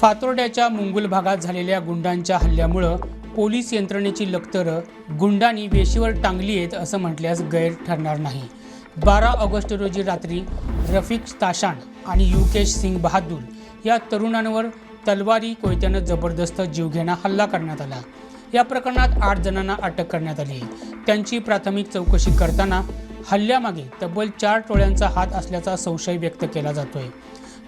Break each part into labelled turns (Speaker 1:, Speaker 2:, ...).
Speaker 1: फातोर्ड्याच्या मुंगुल भागात झालेल्या गुंडांच्या हल्ल्यामुळं पोलीस यंत्रणेची लक्तरं गुंडांनी वेशीवर टांगली आहेत असं म्हटल्यास गैर ठरणार नाही. बारा ऑगस्ट रोजी रात्री रफिक ताशाण आणि युकेश सिंग बहादूर या तरुणांवर तलवारी कोयत्यानं जबरदस्त जीवघेणा हल्ला करण्यात आला. या प्रकरणात आठ जणांना अटक करण्यात आली. आहे त्यांची प्राथमिक चौकशी करताना हल्ल्यामागे तब्बल चार टोळ्यांचा हात असल्याचा संशय व्यक्त केला जातोय.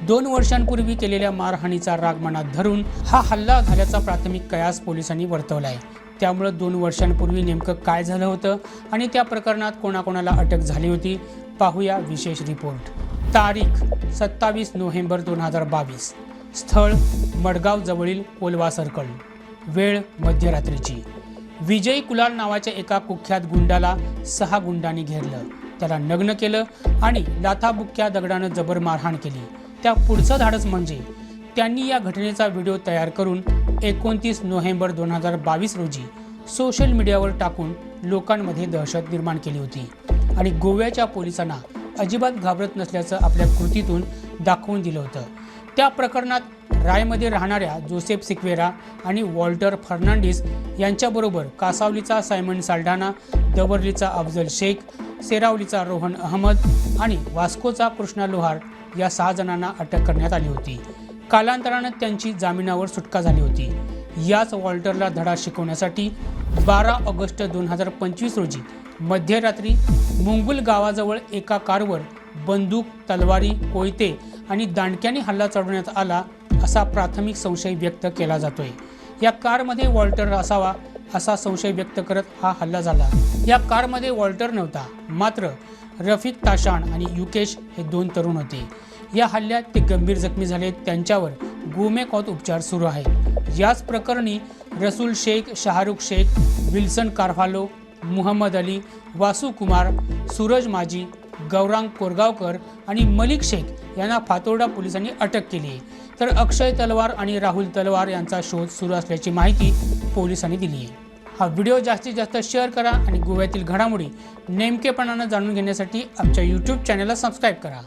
Speaker 1: दोन वर्षांपूर्वी केलेल्या मारहाणीचा राग मनात धरून हा हल्ला झाल्याचा प्राथमिक कयास पोलिसांनी वर्तवला आहे त्यामुळं दोन वर्षांपूर्वी नेमकं काय झालं होतं आणि त्या प्रकरणात कोणाकोणाला अटक झाली होती पाहूया विशेष रिपोर्ट. तारीख सत्तावीस नोव्हेंबर दोन हजार बावीस. स्थळ मडगाव जवळील कोलवा सर्कल. वेळ मध्यरात्रीची. विजय कुलाल नावाच्या एका कुख्यात गुंडाला सहा गुंडांनी घेरलं. त्याला नग्न केलं आणि लाथाबुक्क्या दगडानं जबर मारहाण केली. त्या पुढचं धाडस म्हणजे त्यांनी या घटनेचा व्हिडिओ तयार करून एकोणतीस नोव्हेंबर दोन हजार बावीस रोजी सोशल मीडियावर टाकून लोकांमध्ये दहशत निर्माण केली होती. आणि गोव्याच्या पोलिसांना अजिबात घाबरत नसल्याचं आपल्या कृतीतून दाखवून दिलं होतं. त्या प्रकरणात रायमध्ये राहणाऱ्या जोसेफ सिक्वेरा आणि वॉल्टर फर्नांडिस यांच्याबरोबर कासावलीचा सायमन साल्डाना दवर्लीचा अफजल शेख सेरावलीचा रोहन अहमद आणि वास्कोचा कृष्णा लोहार या सहा जणांना अटक करण्यात आली होती. कालांतरानं त्यांची जामिनावर सुटका झाली होती. याच वॉल्टरला धडा शिकवण्यासाठी बारा ऑगस्ट दोन हजार पंचवीस रोजी मध्यरात्री मुंगुल गावाजवळ एका कारवर बंदूक तलवारी कोयते आणि दांडक्याने हल्ला चढवण्यात आला असा प्राथमिक संशय व्यक्त केला जातोय. या कारमध्ये वॉल्टर असावा असा संशय व्यक्त करत हा हल्ला झाला. या कारमध्ये वॉल्टर नव्हता मात्र रफिक ताशाण आणि युकेश हे दोन तरुण होते. या हल्ल्यात ते गंभीर जखमी झाले. त्यांच्यावर गुमेकॉत उपचार सुरू आहेत. याच प्रकरणी रसूल शेख शाहरुख शेख विल्सन कार्फालो मुहम्मद अली वासू कुमार सूरज माजी गौरांग कोरगावकर आणि मलिक शेख यांना फातोर्डा पोलिसांनी अटक केली. आहे तर अक्षय तलवार आणि राहुल तलवार यांचा शोध सुरू असल्याची माहिती पोलिसांनी दिली. आहे हा व्हिडिओ जास्तीत जास्त शेअर करा आणि गोव्यातील घडामोडी नेमकेपणानं जाणून घेण्यासाठी आमच्या यूट्यूब चॅनलला सबस्क्राईब करा.